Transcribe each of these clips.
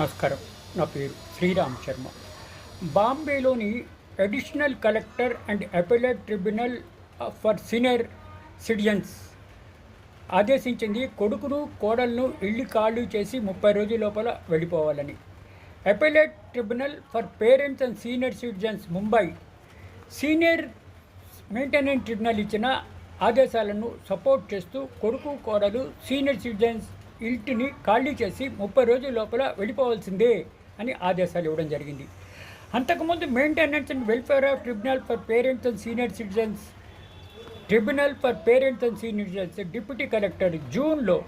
నమస్కారం. నా పేరు Sriram Sharma. బాంబేలోని additional collector and appellate tribunal for senior citizens ఆదేశించింది కొడుకును కోడలను ఇల్లు ఖాళీ చేసి ముప్పై రోజుల లోపల వెళ్ళిపోవాలని. Appellate tribunal for parents and senior citizens Mumbai senior maintenance tribunal ఇచ్చిన ఆదేశాలను సపోర్ట్ చేస్తూ కొడుకు కోడలు సీనియర్ సిటిజన్స్ ఇంటిని ఖాళీ చేసి ముప్పై రోజుల లోపల వెళ్ళిపోవాల్సిందే అని ఆదేశాలు ఇవ్వడం జరిగింది. అంతకుముందు maintenance and welfare of tribunal for parents and senior citizens tribunal for parents and senior citizens deputy collector జూన్లో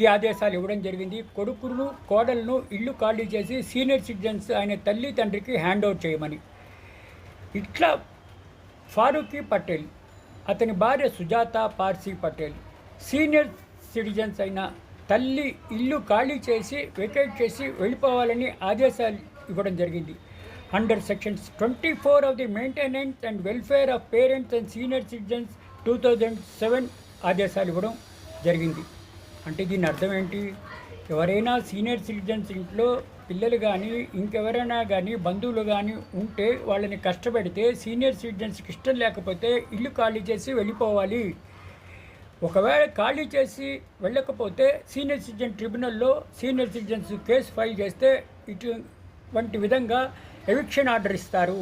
ఈ ఆదేశాలు ఇవ్వడం జరిగింది. కొడుకును కోడలను ఇల్లు ఖాళీ చేసి సీనియర్ సిటిజన్స్ ఆయన తల్లి తండ్రికి హ్యాండ్ ఓవర్ చేయమని. ఇట్లా ఫారూఖీ పటేల్ అతని భార్య సుజాత పార్సీ పటేల్ సీనియర్ సిటిజన్స్ అయిన తల్లి ఇల్లు ఖాళీ చేసి వెకేట్ చేసి వెళ్ళిపోవాలని ఆదేశాలు ఇవ్వడం జరిగింది. Under sections twenty four of the maintenance and welfare of parents and senior citizens two thousand seven ఆదేశాలు ఇవ్వడం జరిగింది. అంటే దీని అర్థం ఏంటి? ఎవరైనా సీనియర్ సిటిజన్స్ ఇంట్లో పిల్లలు కానీ ఇంకెవరైనా కానీ బంధువులు కానీ ఉంటే వాళ్ళని కష్టపెడితే సీనియర్ సిటిజన్స్కి ఇష్టం లేకపోతే ఇల్లు ఖాళీ చేసి వెళ్ళిపోవాలి. ఒకవేళ ఖాళీ చేసి వెళ్ళకపోతే సీనియర్ సిటిజన్ ట్రిబ్యునల్లో సీనియర్ సిటిజన్స్ కేసు ఫైల్ చేస్తే ఇటువంటి విధంగా ఎవిక్షన్ ఆర్డర్ ఇస్తారు.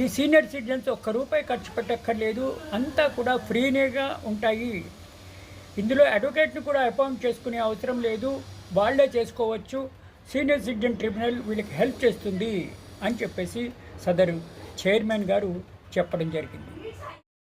ఈ సీనియర్ సిటిజన్స్ ఒక్క రూపాయి ఖర్చు పెట్టక్కర్లేదు. అంతా కూడా ఫ్రీనేగా ఉంటాయి. ఇందులో అడ్వకేట్ని కూడా అపాయింట్ చేసుకునే అవసరం లేదు. వాళ్ళే చేసుకోవచ్చు. సీనియర్ సిటిజన్ ట్రిబ్యునల్ వీళ్ళకి హెల్ప్ చేస్తుంది అని చెప్పేసి సదరు చైర్మన్ గారు చెప్పడం జరిగింది.